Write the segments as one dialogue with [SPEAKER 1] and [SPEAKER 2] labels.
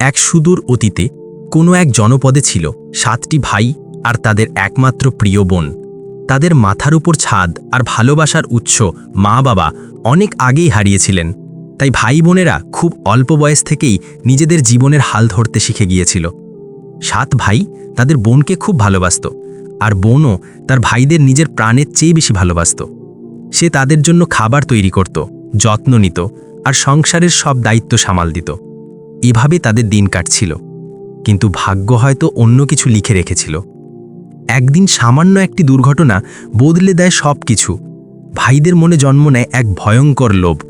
[SPEAKER 1] এক সুদূর অতীতে কোনো এক জনপদে ছিল সাতটি ভাই আর তাদের একমাত্র প্রিয় বোন। তাদের মাথার উপর ছাদ আর ভালোবাসার উৎস মা বাবা অনেক আগেই হারিয়েছিলেন। তাই ভাই বোনেরা খুব অল্প বয়স থেকেই নিজেদের জীবনের হাল ধরতে শিখে গিয়েছিল। সাত ভাই তাদের বোনকে খুব ভালোবাসত আর বোনও তার ভাইদের নিজের প্রাণের চেয়ে বেশি ভালোবাসত। সে তাদের জন্য খাবার তৈরি করত, যত্ন নিত আর সংসারের সব দায়িত্ব সামাল দিত। এভাবে তাদের দিন কাটছিল। কিন্তু ভাগ্য হয়তো অন্য কিছু লিখে রেখেছিল। একদিন সামান্য একটি দুর্ঘটনা বদলে দেয় সব কিছু ভাইদের মনে জন্ম নেয় এক ভয়ঙ্কর লোভ,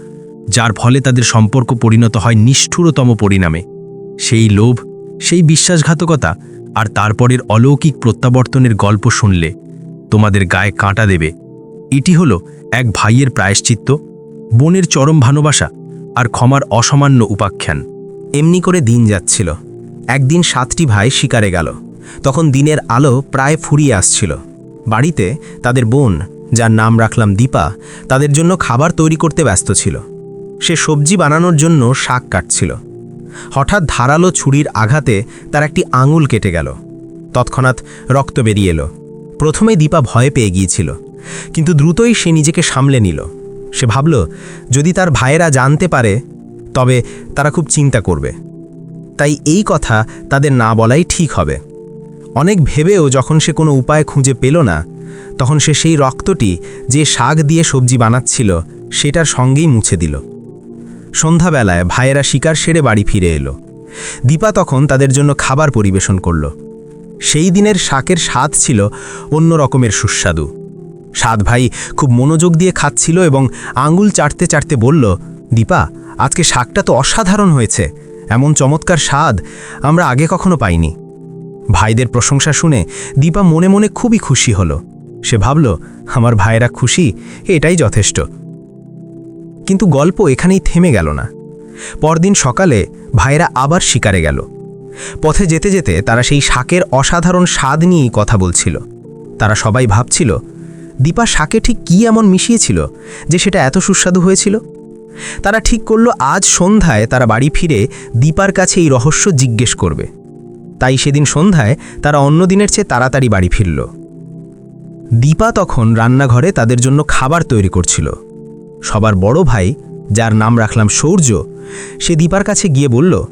[SPEAKER 1] যার ফলে তাদের সম্পর্ক পরিণত হয় নিষ্ঠুরতম পরিণামে। সেই লোভ, সেই বিশ্বাসঘাতকতা আর তারপরের অলৌকিক প্রত্যাবর্তনের গল্প শুনলে তোমাদের গায়ে কাঁটা দেবে। এটি হল এক ভাইয়ের প্রায়শ্চিত্ত, বোনের চরম ভালোবাসা আর ক্ষমার অসামান্য উপাখ্যান।
[SPEAKER 2] এমনি করে দিন যাচ্ছিল। একদিন সাতটি ভাই শিকারে গেল। তখন দিনের আলো প্রায় ফুরিয়ে আসছিল। বাড়িতে তাদের বোন, যার নাম রাখলাম দীপা, তাদের জন্য খাবার তৈরি করতে ব্যস্ত ছিল। সে সবজি বানানোর জন্য শাক কাটছিল। হঠাৎ ধারালো ছুরির আঘাতে তার একটি আঙুল কেটে গেল। তৎক্ষণাৎ রক্ত বেরিয়ে এলো। প্রথমে দীপা ভয়ে পেয়ে গিয়েছিল, কিন্তু দ্রুতই সে নিজেকে সামলে নিল। সে ভাবল, যদি তার ভাইয়েরা জানতে পারে তবে তারা খুব চিন্তা করবে। তাই এই কথা তাদের না বলাই ঠিক হবে। অনেক ভেবেও যখন সে কোনো উপায় খুঁজে পেল না, তখন সে সেই রক্তটি যে শাক দিয়ে সবজি বানাচ্ছিল, সেটার সঙ্গেই মুছে দিল। সন্ধ্যাবেলায় ভাইয়েরা শিকার সেরে বাড়ি ফিরে এলো। দীপা তখন তাদের জন্য খাবার পরিবেশন করল। সেই দিনের শাকের স্বাদ ছিল অন্য রকমের সুস্বাদু। সাত ভাই খুব মনোযোগ দিয়ে খাচ্ছিল এবং আঙুল চাটতে চাটতে বলল, দীপা আজকে শাকটা তো অসাধারণ হয়েছে। এমন চমৎকার স্বাদ আমরা আগে কখনো পাইনি। ভাইদের প্রশংসা শুনে দীপা মনে মনে খুবই খুশি হলো। সে ভাবল, আমার ভাইয়েরা খুশি, এটাই যথেষ্ট। কিন্তু গল্প এখানেই থেমে গেল না। পরদিন সকালে ভাইয়েরা আবার শিকারে গেল। পথে যেতে যেতে তারা সেই শাকের অসাধারণ স্বাদ নিয়েই কথা বলছিল। তারা সবাই ভাবছিল, দীপা শাকে ঠিক কী এমন মিশিয়েছিল যে সেটা এত সুস্বাদু হয়েছিল? তারা ঠিক করল, আজ সন্ধ্যায় তারা বাড়ি ফিরে দীপার কাছে এই রহস্য জিজ্ঞেস করবে। তাই সেদিন সন্ধ্যায় তারা অন্য দিনের চেয়ে তাড়াতাড়ি বাড়ি ফিরল। দীপা তখন রান্নাঘরে তাদের জন্য খাবার তৈরি করছিল। সবার বড় ভাই, যার নাম রাখলাম সৌর্য, সে দীপার কাছে গিয়ে বলল,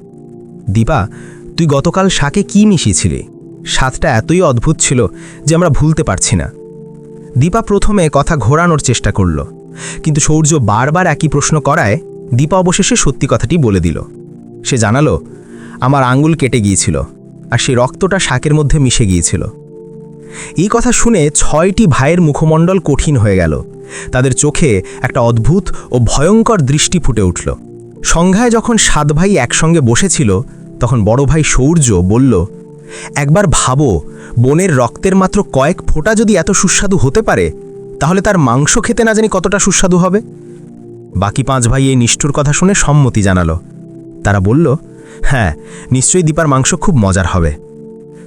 [SPEAKER 2] দীপা, তুই গতকাল শাকে কি মিশিয়েছিলি? স্বাদটা এতই অদ্ভুত ছিল যে আমরা ভুলতে পারছি না। দীপা প্রথমে কথা ঘোরানোর চেষ্টা করল। কিন্তু সৌর্য বারবার একই প্রশ্ন করায় দীপা অবশেষে সত্যি কথাটি বলে দিল। সে জানালো, আমার আঙ্গুল কেটে গিয়েছিল আর সেই রক্তটা শাকের মধ্যে মিশে গিয়েছিল। এই কথা শুনে ছয়টি ভাইয়ের মুখমণ্ডল কঠিন হয়ে গেল। তাদের চোখে একটা অদ্ভুত ও ভয়ঙ্কর দৃষ্টি ফুটে উঠল। সংঘায় যখন সাত ভাই একসঙ্গে বসেছিল, তখন বড় ভাই সৌর্য বলল, একবার ভাবো, বোনের রক্তের মাত্র কয়েক ফোঁটা যদি এত সুস্বাদু হতে পারে তাহলে তার মাংস খেতে না জানি কতটা সুস্বাদু হবে? বাকি পাঁচ ভাই এই নিষ্ঠুর কথা শুনে সম্মতি জানালো। তারা বলল হ্যাঁ নিশ্চয়ই দীপার মাংস খুব মজার হবে।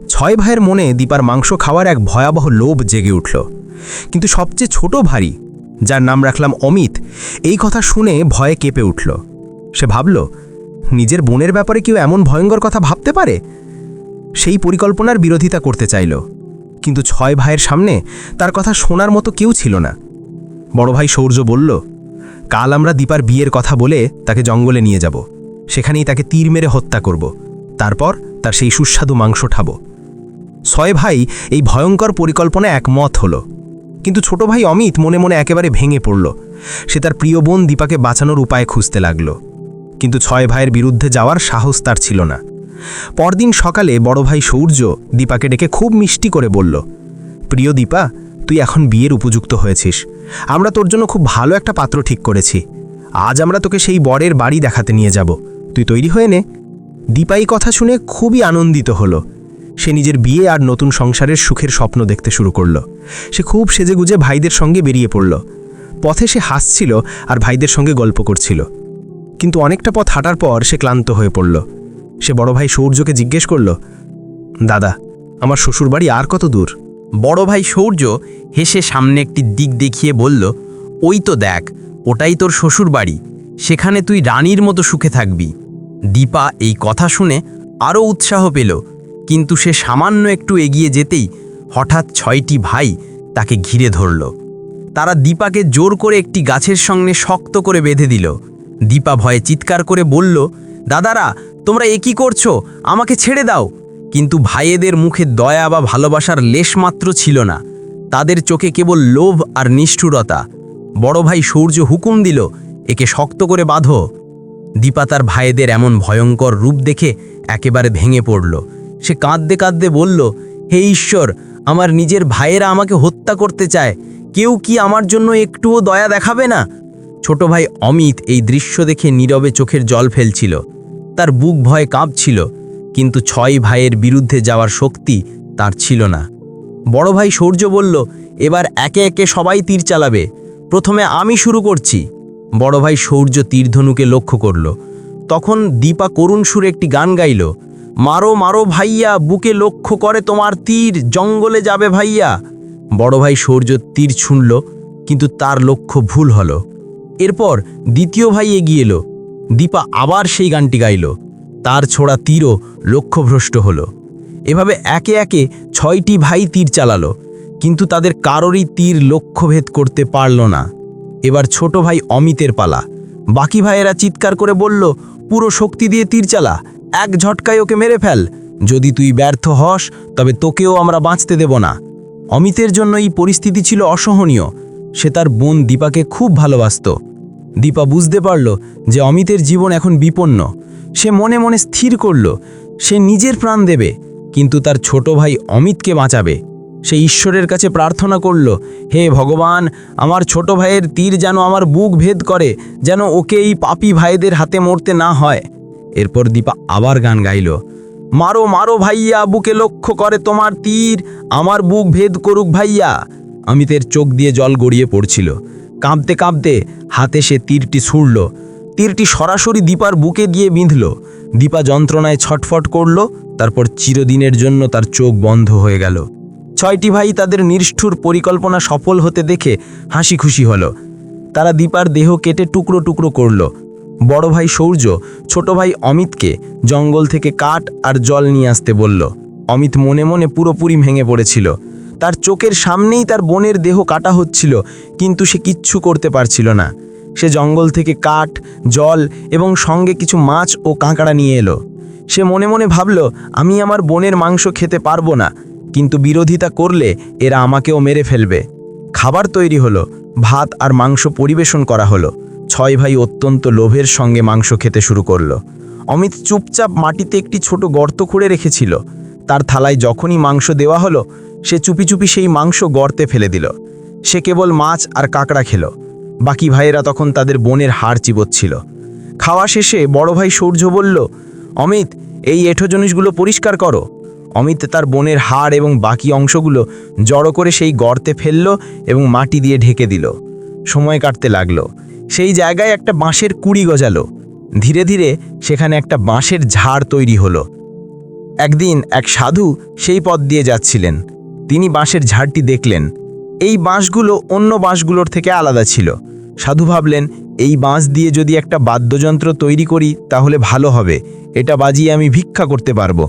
[SPEAKER 2] ছয় ভাইয়ের মনে দীপার মাংস খাওয়ার এক ভয়াবহ লোভ জেগে উঠল। কিন্তু সবচেয়ে ছোট ভারী, যার নাম রাখলাম অমিত, এই কথা শুনে ভয়ে কেঁপে উঠল। সে ভাবল, নিজের বোনের ব্যাপারে কেউ এমন ভয়ঙ্কর কথা ভাবতে পারে? সেই পরিকল্পনার বিরোধিতা করতে চাইল। কিন্তু ছয় ভাইয়ের সামনে তার কথা শোনার মতো কেউ ছিল না। বড় ভাই সৌর্য বলল, কাল আমরা দীপার বিয়ের কথা বলে তাকে জঙ্গলে নিয়ে যাব। সেখানেই তাকে তীর মেরে হত্যা করব। তারপর তার সেই সুস্বাদু মাংস ঠাবো ছয় ভাই এই ভয়ঙ্কর পরিকল্পনা একমত হলো। কিন্তু ছোট ভাই অমিত মনে মনে একেবারে ভেঙে পড়ল। সে তার প্রিয় বোন দীপাকে বাঁচানোর উপায় খুঁজতে লাগল। কিন্তু ছয় ভাইয়ের বিরুদ্ধে যাওয়ার সাহস তার ছিল না। পরদিন সকালে বড় ভাই সৌর্য দীপাকে ডেকে খুব মিষ্টি করে বলল, প্রিয় দীপা, তুই এখন বিয়ের উপযুক্ত হয়েছিস। আমরা তোর জন্য খুব ভালো একটা পাত্র ঠিক করেছি। আজ আমরা তোকে সেই বরের বাড়ি দেখাতে নিয়ে যাব। তুই তৈরি হয়ে নে। দীপা এই কথা শুনে খুবই আনন্দিত হলো। সে নিজের বিয়ে আর নতুন সংসারের সুখের স্বপ্ন দেখতে শুরু করল। সে খুব সেজেগুজে ভাইদের সঙ্গে বেরিয়ে পড়ল। পথে সে হাসছিল আর ভাইদের সঙ্গে গল্প করছিল। কিন্তু অনেকটা পথ হাঁটার পর সে ক্লান্ত হয়ে পড়ল। সে বড় ভাই সৌর্যকে জিজ্ঞেস করল, দাদা, আমার শ্বশুরবাড়ি আর কত দূর?
[SPEAKER 1] বড় ভাই সৌর্য হেসে সামনে একটি দিক দেখিয়ে বলল, ওই তো দেখ, ওটাই তোর শ্বশুর বাড়ি সেখানে তুই রানীর মতো সুখে থাকবি। দীপা এই কথা শুনে আরও উৎসাহ পেল, কিন্তু সে সামান্য একটু এগিয়ে যেতেই হঠাৎ ছয়টি ভাই তাকে ঘিরে ধরল। তারা দীপাকে জোর করে একটি গাছের সঙ্গে শক্ত করে বেঁধে দিল। দীপা ভয়ে চিৎকার করে বলল, দাদারা তোমরা এ কি করছ? আমাকে ছেড়ে দাও। কিন্তু ভাইয়েদের মুখে দয়া বা ভালোবাসার লেশমাত্র ছিল না। তাদের চোখে কেবল লোভ আর নিষ্ঠুরতা। বড় ভাই সূর্য হুকুম দিল, একে শক্ত করে বাঁধো। দীপা তার এমন ভয়ঙ্কর রূপ দেখে একেবারে ভেঙে পড়ল। সে কাঁদতে কাঁদতে বলল, হে ঈশ্বর, আমার নিজের ভাইয়েরা আমাকে হত্যা করতে চায়। কেউ কি আমার জন্য একটুও দয়া দেখাবে না? ছোট ভাই অমিত এই দৃশ্য দেখে নীরবে চোখের জল ফেলছিল। তার বুক ভয়ে কাঁপছিল, কিন্তু ছয় ভাইয়ের বিরুদ্ধে যাওয়ার শক্তি তার ছিল না। বড় ভাই সূর্য বলল, এবার একে একে সবাই তীর চালাবে। প্রথমে আমি শুরু করছি। বড় ভাই সূর্য তীরধনুকে লক্ষ্য করল। তখন দীপা করুণ সুরে একটি গান গাইল, মারো মারো ভাইয়া, বুকে লক্ষ্য করে তোমার তীর, জঙ্গলে যাবে ভাইয়া। বড় ভাই সূর্য তীর ছুঁড়ল, কিন্তু তার লক্ষ্য ভুল হলো। এরপর দ্বিতীয় ভাই এগিয়ে এলো দীপা আবার সেই গানটি গাইল। তার ছোড়া তীরও লক্ষ্যভ্রষ্ট হলো। এভাবে একে একে ছয়টি ভাই তীর চালালো, কিন্তু তাদের কারোরই তীর লক্ষ্যভেদ করতে পারল না। এবার ছোট ভাই অমিতের পালা। বাকি ভাইয়েরা চিৎকার করে বলল, পুরো শক্তি দিয়ে তীর চালা, এক ঝটকায় ওকে মেরে ফেল। যদি তুই ব্যর্থ হস, তবে তোকেও আমরা বাঁচতে দেব না। অমিতের জন্য এই পরিস্থিতি ছিল অসহনীয়। সে তার বোন দীপাকে খুব ভালোবাসত। দীপা বুঝতে পারল যে অমিতের জীবন এখন বিপন্ন। সে মনে মনে স্থির করল, সে নিজের প্রাণ দেবে, কিন্তু তার ছোট ভাই অমিতকে বাঁচাবে। সে ঈশ্বরের কাছে প্রার্থনা করল, হে ভগবান, আমার ছোট ভাইয়ের তীর যেন আমার বুক ভেদ করে, যেন ওকে এই পাপি ভাইদের হাতে মরতে না হয়। এরপর দীপা আবার গান গাইল, মারো মারো ভাইয়া, বুকে লক্ষ্য করে তোমার তীর, আমার বুক ভেদ করুক ভাইয়া। অমিতের চোখ দিয়ে জল গড়িয়ে পড়ছিল। কাঁপতে কাঁপতে হাতে সে তীরটি ছুঁড়ল। তীরটি সরাসরি দীপার বুকে গিয়ে বিঁধল। দীপা যন্ত্রণায় ছটফট করল, তারপর চিরদিনের জন্য তার চোখ বন্ধ হয়ে গেল। ছয়টি ভাই তাদের নিষ্ঠুর পরিকল্পনা সফল হতে দেখে হাসি খুশি হলো। তারা দীপার দেহ কেটে টুকরো টুকরো করল। বড় ভাই সৌর্য, ছোট ভাই অমিতকে জঙ্গল থেকে কাঠ আর জল নিয়ে আসতে বলল। অমিত মনে মনে পুরোপুরি ভেঙে পড়েছিল। তার চোখের সামনেই তার বোনের দেহ কাটা হচ্ছিল, কিন্তু সে কিচ্ছু করতে পারছিল না। সে জঙ্গল থেকে কাঠ, জল এবং সঙ্গে কিছু মাছ ও কাঁকড়া নিয়ে এলো। সে মনে মনে ভাবল, আমি আমার বোনের মাংস খেতে পারব না, কিন্তু বিরোধিতা করলে এরা আমাকেও মেরে ফেলবে। খাবার তৈরি হলো, ভাত আর মাংস পরিবেশন করা হলো। ছয় ভাই অত্যন্ত লোভের সঙ্গে মাংস খেতে শুরু করল। অমিত চুপচাপ মাটিতে একটি ছোট গর্ত খুঁড়ে রেখেছিল। তার থালায় যখনই মাংস দেওয়া হলো সে চুপি চুপি সেই মাংস গর্তে ফেলে দিল। সে কেবল মাছ আর কাঁকড়া খেল। বাকি ভাইয়েরা তখন তাদের বোনের হাড় চিবোচ্ছিল। খাওয়া শেষে বড় ভাই সূর্য বলল, অমিত, এই এঁঠো জিনিসগুলো পরিষ্কার করো। অমিত তার বোনের হাড় এবং বাকি অংশগুলো জড়ো করে সেই গর্তে ফেলল এবং মাটি দিয়ে ঢেকে দিল। সময় কাটতে লাগল। সেই জায়গায় একটা বাঁশের কুড়ি গজালো। ধীরে ধীরে সেখানে একটা বাঁশের ঝাড় তৈরি হলো। একদিন এক সাধু সেই পথ দিয়ে যাচ্ছিলেন। তিনি বাঁশের ঝাড়টি দেখলেন। এই বাঁশগুলো অন্য বাঁশগুলোর থেকে আলাদা ছিল। সাধু ভাবলেন, এই বাঁশ দিয়ে যদি একটা বাদ্যযন্ত্র তৈরি করি, তাহলে ভালো হবে। এটা বাজিয়ে আমি ভিক্ষা করতে পারব।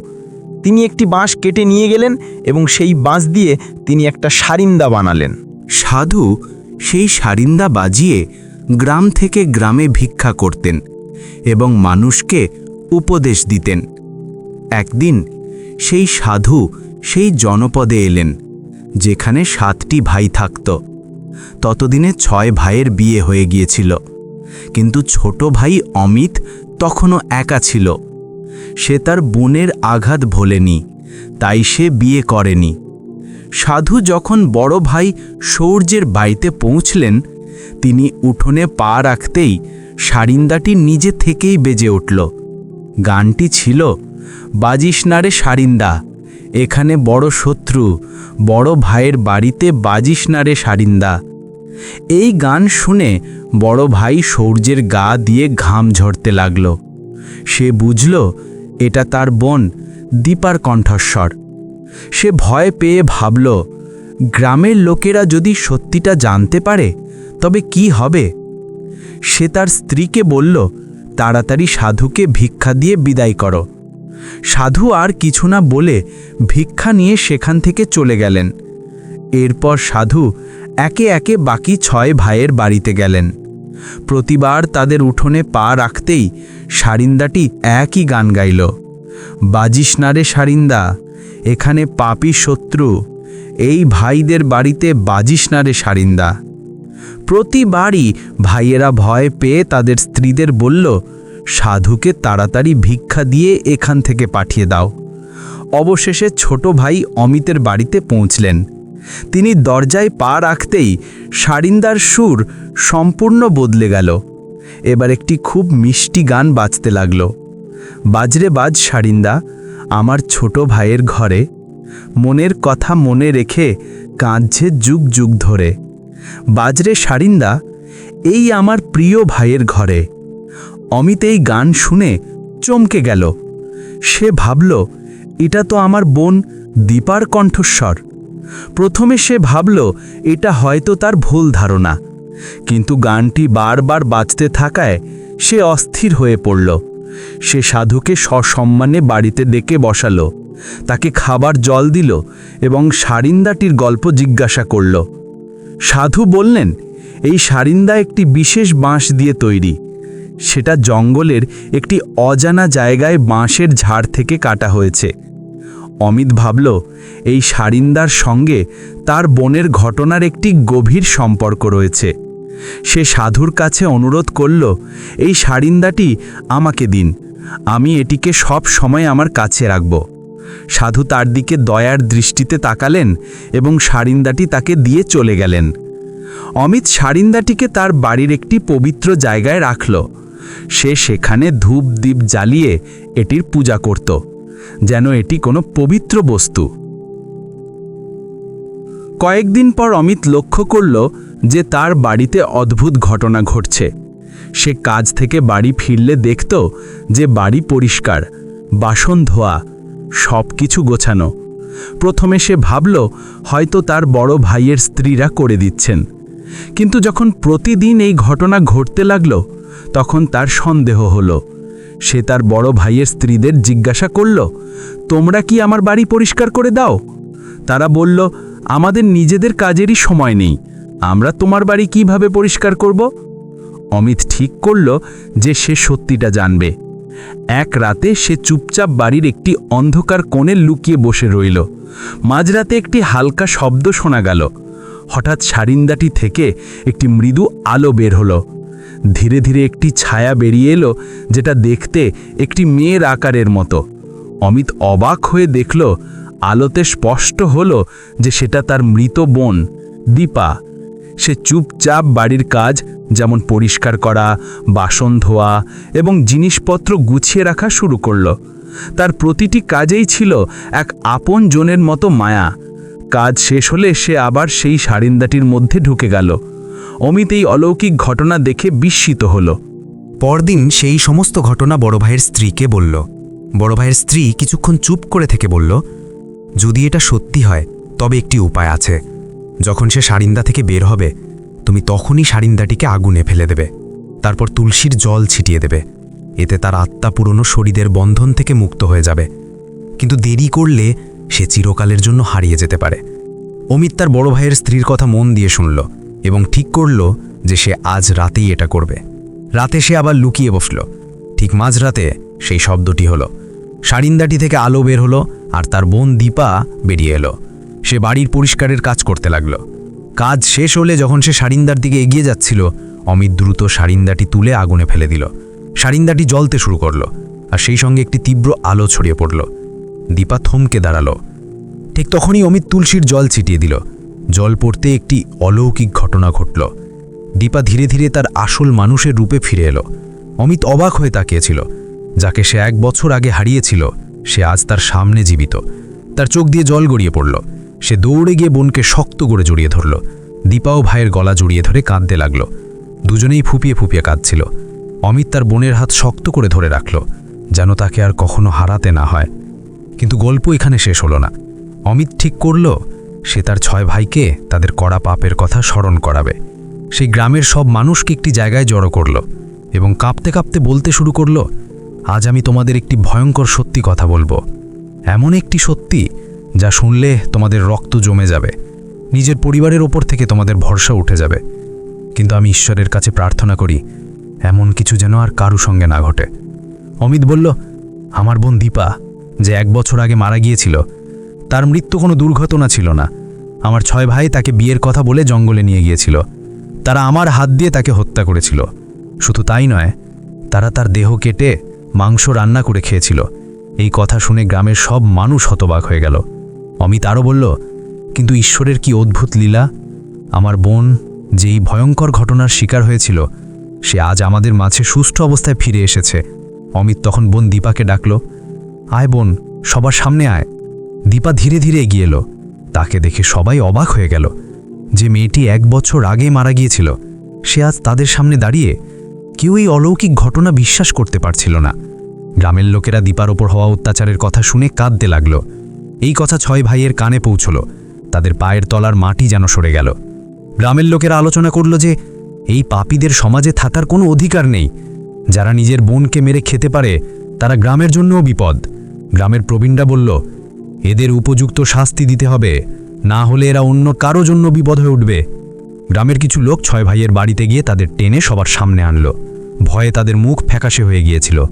[SPEAKER 1] তিনি একটি বাঁশ কেটে নিয়ে গেলেন এবং সেই বাঁশ দিয়ে তিনি একটা সারিন্দা বানালেন।
[SPEAKER 3] সাধু সেই সারিন্দা বাজিয়ে গ্রাম থেকে গ্রামে ভিক্ষা করতেন এবং মানুষকে উপদেশ দিতেন। একদিন সেই সাধু সেই জনপদে এলেন, যেখানে সাতটি ভাই থাকত। ততদিনে ছয় ভাইয়ের বিয়ে হয়ে গিয়েছিল, কিন্তু ছোট ভাই অমিত তখনও একা ছিল। সে তার বোনের আঘাত ভোলেনি, তাই সে বিয়ে করেনি। সাধু যখন বড় ভাই সৌর্যের বাড়িতে পৌঁছলেন, তিনি উঠোনে পা রাখতেই সারিন্দাটি নিজে থেকেই বেজে উঠল। গানটি ছিল, বাজিস না রে সারিন্দা। এখানে বড় শত্রু, বড় ভাইয়ের বাড়িতে বাজিস না রে সারিন্দা। এই গান শুনে বড় ভাই সৌর্যের গা দিয়ে ঘাম ঝরতে লাগল। সে বুঝল, এটা তার বোন, দীপার কণ্ঠস্বর। সে ভয় পেয়ে ভাবল, গ্রামের লোকেরা যদি সত্যিটা জানতে পারে, তবে কি হবে? সে তার স্ত্রীকে বলল, তাড়াতাড়ি সাধুকে ভিক্ষা দিয়ে বিদায় করো। সাধু আর কিছু না বলে ভিক্ষা নিয়ে সেখান থেকে চলে গেলেন। এরপর সাধু একে একে বাকি ছয় ভাইয়ের বাড়িতে গেলেন। প্রতিবার তাদের উঠোনে পা রাখতেই সারিন্দাটি একই গান গাইল। বাজিস না রে সারিন্দা, এখানে পাপি শত্রু, এই ভাইদের বাড়িতে বাজিস না রে সারিন্দা। প্রতিবারই ভাইয়েরা ভয় পেয়ে তাদের স্ত্রীদের বলল সাধুকে তাড়াতাড়ি ভিক্ষা দিয়ে এখান থেকে পাঠিয়ে দাও। অবশেষে ছোট ভাই অমিতের বাড়িতে পৌঁছলেন। তিনি দরজায় পা রাখতেই সারিন্দার সুর সম্পূর্ণ বদলে গেল। এবার একটি খুব মিষ্টি গান বাজতে লাগল। বাজরে বাজ সারিন্দা, আমার ছোট ভাইয়ের ঘরে। মনের কথা মনে রেখে কাঁদছে যুগ যুগ ধরে। বাজরে সারিন্দা, এই আমার প্রিয় ভাইয়ের ঘরে। অমিত এই গান শুনে চমকে গেল। সে ভাবল, এটা তো আমার বোন দীপার কণ্ঠস্বর। প্রথমে সে ভাবল, এটা হয়তো তার ভুল ধারণা। কিন্তু গানটি বারবার বাজতে থাকায় সে অস্থির হয়ে পড়ল। সে সাধুকে সসম্মানে বাড়িতে ডেকে বসালো, তাকে খাবার জল দিল এবং সারিন্দাটির গল্প জিজ্ঞাসা করল। সাধু বললেন, এই সারিন্দা একটি বিশেষ বাঁশ দিয়ে তৈরি। সেটা জঙ্গলের একটি অজানা জায়গায় বাঁশের ঝাড় থেকে কাটা হয়েছে। অমিত ভাবল, এই সারিন্দার সঙ্গে তার বোনের ঘটনার একটি গভীর সম্পর্ক রয়েছে। সে সাধুর কাছে অনুরোধ করল, এই সারিন্দাটি আমাকে দিন, আমি এটিকে সব সময় আমার কাছে রাখব। সাধু তার দিকে দয়ার দৃষ্টিতে তাকালেন এবং সারিন্দাটি তাকে দিয়ে চলে গেলেন। অমিত সারিন্দাটিকে তার বাড়ির একটি পবিত্র জায়গায় রাখল। সে সেখানে ধূপ দ্বীপ জ্বালিয়ে এটির পূজা করত, যেন এটি কোনো পবিত্র বস্তু। কয়েকদিন পর অমিত লক্ষ্য করল যে তার বাড়িতে অদ্ভুত ঘটনা ঘটছে। সে কাজ থেকে বাড়ি ফিরলে দেখত যে বাড়ি পরিষ্কার, বাসন ধোয়া সব কিছু গোছানো। প্রথমে সে ভাবল, হয়তো তার বড় ভাইয়ের স্ত্রীরা করে দিচ্ছেন। কিন্তু যখন প্রতিদিন এই ঘটনা ঘটতে লাগল তখন তার সন্দেহ হলো। সে তার বড় ভাইয়ের স্ত্রীদের জিজ্ঞাসা করল, তোমরা কি আমার বাড়ি পরিষ্কার করে দাও? তারা বলল, আমাদের নিজেদের কাজেরই সময় নেই। আমরা তোমার বাড়ি কীভাবে পরিষ্কার করব? অমিত ঠিক করল যে সে সত্যিটা জানবে। এক রাতে সে চুপচাপ বাড়ির একটি অন্ধকার কোণে লুকিয়ে বসে রইল। মাঝরাতে একটি হালকা শব্দ শোনা গেল। হঠাৎ সারিন্দাটি থেকে একটি মৃদু আলো বের হলো। ধীরে ধীরে একটি ছায়া বেরিয়ে এলো, যেটা দেখতে একটি মেয়ের আকারের মতো। অমিত অবাক হয়ে দেখল, আলোতে স্পষ্ট হলো যে সেটা তার মৃত বোন, দীপা। সে চুপচাপ বাড়ির কাজ, যেমন পরিষ্কার করা, বাসন ধোয়া এবং জিনিসপত্র গুছিয়ে রাখা শুরু করল। তার প্রতিটি কাজেই ছিল এক আপন জনের মতো মায়া। কাজ শেষ হলে সে আবার সেই সারিন্দাটির মধ্যে ঢুকে গেল। অমিত এই অলৌকিক ঘটনা দেখে বিস্মিত হল।
[SPEAKER 2] পরদিন সেই সমস্ত ঘটনা বড় ভাইয়ের স্ত্রীকে বলল। বড় ভাইয়ের স্ত্রী কিছুক্ষণ চুপ করে থেকে বলল, যদি এটা সত্যি হয়, তবে একটি উপায় আছে। যখন সে সারিন্দা থেকে বের হবে, তুমি তখনই সারিন্দাটিকে আগুনে ফেলে দেবে। তারপর তুলসীর জল ছিটিয়ে দেবে। এতে তার আত্মা পুরনো শরীরের বন্ধন থেকে মুক্ত হয়ে যাবে। কিন্তু দেরি করলে সে চিরকালের জন্য হারিয়ে যেতে পারে। অমিত তার বড় ভাইয়ের স্ত্রীর কথা মন দিয়ে শুনল। এবং ঠিক করল যে সে আজ রাতেই এটা করবে। রাতে সে আবার লুকিয়ে বসল। ঠিক মাঝরাতে সেই শব্দটি হলো। সারিন্দাটি থেকে আলো বের হলো আর তার বোন দীপা বেরিয়ে এলো। সে বাড়ির পরিষ্কারের কাজ করতে লাগল। কাজ শেষ হলে যখন সে সারিন্দার দিকে এগিয়ে যাচ্ছিল, অমিত দ্রুত সারিন্দাটি তুলে আগুনে ফেলে দিল। সারিন্দাটি জ্বলতে শুরু করল আর সেই সঙ্গে একটি তীব্র আলো ছড়িয়ে পড়ল। দীপা থমকে দাঁড়াল। ঠিক তখনই অমিত তুলসীর জল ছিটিয়ে দিল। জল পড়তে একটি অলৌকিক ঘটনা ঘটল। দীপা ধীরে ধীরে তার আসল মানুষের রূপে ফিরে এলো। অমিত অবাক হয়ে তাকিয়েছিল। যাকে সে এক বছর আগে হারিয়েছিল, সে আজ তার সামনে জীবিত। তার চোখ দিয়ে জল গড়িয়ে পড়ল। সে দৌড়ে গিয়ে বোনকে শক্ত করে জড়িয়ে ধরল। দীপাও ভাইয়ের গলা জড়িয়ে ধরে কাঁদতে লাগল। দুজনেই ফুপিয়ে ফুপিয়ে কাঁদছিল। অমিত তার বোনের হাত শক্ত করে ধরে রাখল, যেন তাকে আর কখনো হারাতে না হয়। কিন্তু গল্প এখানে শেষ হলো না। অমিত ঠিক করল সে তার ছয় ভাইকে তাদের কড়া পাপের কথা স্মরণ করাবে। সেই গ্রামের সব মানুষকে একটি জায়গায় জড়ো করল
[SPEAKER 4] এবং কাঁপতে কাঁপতে বলতে শুরু করল, আজ আমি তোমাদের একটি ভয়ঙ্কর সত্যি কথা বলব। এমন একটি সত্যি যা শুনলে তোমাদের রক্ত জমে যাবে। নিজের পরিবারের ওপর থেকে তোমাদের ভরসা উঠে যাবে। কিন্তু আমি ঈশ্বরের কাছে প্রার্থনা করি, এমন কিছু যেন আর কারু সঙ্গে না ঘটে। অমিত বলল, আমার বোন দীপা যে এক বছর আগে মারা গিয়েছিল তার মৃত্যু কোনো দুর্ঘটনা ছিল না। আমার ছয় ভাই তাকে বিয়ের কথা বলে জঙ্গলে নিয়ে গিয়েছিল। তারা আমার হাত দিয়ে তাকে হত্যা করেছিল। শুধু তাই নয়, তারা তার দেহ কেটে মাংস রান্না করে খেয়েছিল। এই কথা শুনে গ্রামের সব মানুষ হতবাক হয়ে গেল। অমিত আরও বলল, কিন্তু ঈশ্বরের কি অদ্ভুত লীলা? আমার বোন যেই ভয়ঙ্কর ঘটনার শিকার হয়েছিল, সে আজ আমাদের মাঝে সুষ্ঠু অবস্থায় ফিরে এসেছে। অমিত তখন বোন দীপাকে ডাকল, আয় বোন, সবার সামনে আয়। দীপা ধীরে ধীরে এগিয়ে এলো। তাকে দেখে সবাই অবাক হয়ে গেল যে মেয়েটি এক বছর আগে মারা গিয়েছিল। সে আজ তাদের সামনে দাঁড়িয়ে কেউ এই অলৌকিক ঘটনা বিশ্বাস করতে পারছিল না। গ্রামের লোকেরা দীপার ওপর হওয়া অত্যাচারের কথা শুনে কাঁদতে লাগল। এই কথা ছয় ভাইয়ের কানে পৌঁছল। তাদের পায়ের তলার মাটি যেন সরে গেল। গ্রামের লোকেরা আলোচনা করল যে এই পাপীদের সমাজে থাকার কোনো অধিকার নেই। যারা নিজের বোনকে মেরে খেতে পারে, তারা গ্রামের জন্যও বিপদ। গ্রামের প্রবীণরা বলল এদের উপযুক্ত শাস্তি দিতে হবে। না হলে এরা অন্য কারও জন্য বিপদ হয়ে উঠবে। গ্রামের কিছু লোক ছয় ভাইয়ের বাড়িতে গিয়ে তাদের টেনে সবার সামনে আনলো। ভয়ে তাদের মুখ ফ্যাকাশে হয়ে গিয়েছিল।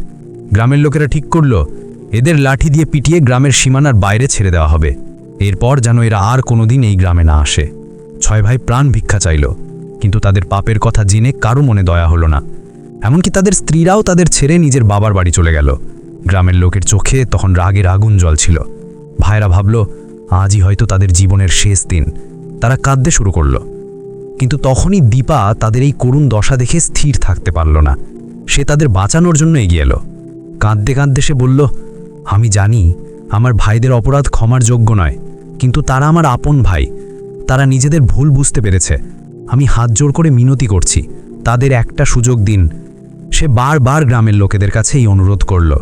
[SPEAKER 4] গ্রামের লোকেরা ঠিক করল, এদের লাঠি দিয়ে পিটিয়ে গ্রামের সীমানার বাইরে ছেড়ে দেওয়া হবে। এরপর যেন এরা আর কোনোদিন এই গ্রামে না আসে। ছয় ভাই প্রাণ ভিক্ষা চাইল, কিন্তু তাদের পাপের কথা জেনে কারও মনে দয়া হলো না। এমনকি তাদের স্ত্রীরাও তাদের ছেড়ে নিজের বাবার বাড়ি চলে গেল। গ্রামের লোকের চোখে তখন রাগের আগুন জ্বলছিল। ভাইরা ভাবল, আজই হয়তো তাদের জীবনের শেষ দিন। তারা কাঁদতে শুরু করল। কিন্তু তখনই দীপা তাদের এই করুণ দশা দেখে স্থির থাকতে পারল না। সে তাদের বাঁচানোর জন্য এগিয়ে এলো। কাঁদতে কাঁদতে সে বলল, আমি জানি, আমার ভাইদের অপরাধ ক্ষমার যোগ্য নয়, কিন্তু তারা আমার আপন ভাই। তারা নিজেদের ভুল বুঝতে পেরেছে। আমি হাত জোর করে মিনতি করছি। তাদের একটা সুযোগ দিন। সে বারবার গ্রামের লোকেদের কাছে এই অনুরোধ করল।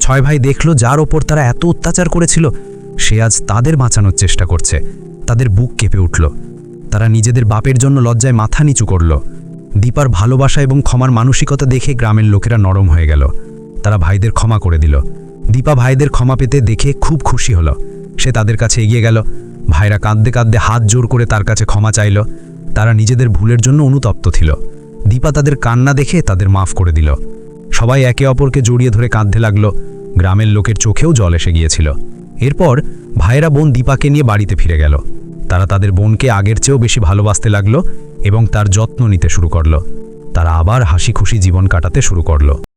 [SPEAKER 4] ছয় ভাই দেখল যার ওপর তারা এত অত্যাচার করেছিল, সে আজ তাদের বাঁচানোর চেষ্টা করছে। তাদের বুক কেঁপে উঠল। তারা নিজেদের বাপের জন্য লজ্জায় মাথা নিচু করল। দীপার ভালোবাসা এবং ক্ষমার মানসিকতা দেখে গ্রামের লোকেরা নরম হয়ে গেল। তারা ভাইদের ক্ষমা করে দিল। দীপা ভাইদের ক্ষমা পেতে দেখে খুব খুশি হলো। সে তাদের কাছে এগিয়ে গেল। ভাইরা কাঁদতে কাঁদতে হাত জোর করে তার কাছে ক্ষমা চাইল। তারা নিজেদের ভুলের জন্য অনুতপ্ত ছিল। দীপা তাদের কান্না দেখে তাদের মাফ করে দিল। সবাই একে অপরকে জড়িয়ে ধরে কাঁদতে লাগল। গ্রামের লোকের চোখেও জল এসে গিয়েছিল। এরপর ভাইয়েরা বোন দীপাকে নিয়ে বাড়িতে ফিরে গেল। তারা তাদের বোনকে আগের চেয়েও বেশি ভালোবাসতে লাগল এবং তার যত্ন নিতে শুরু করল। তারা আবার হাসি খুশি জীবন কাটাতে শুরু করল।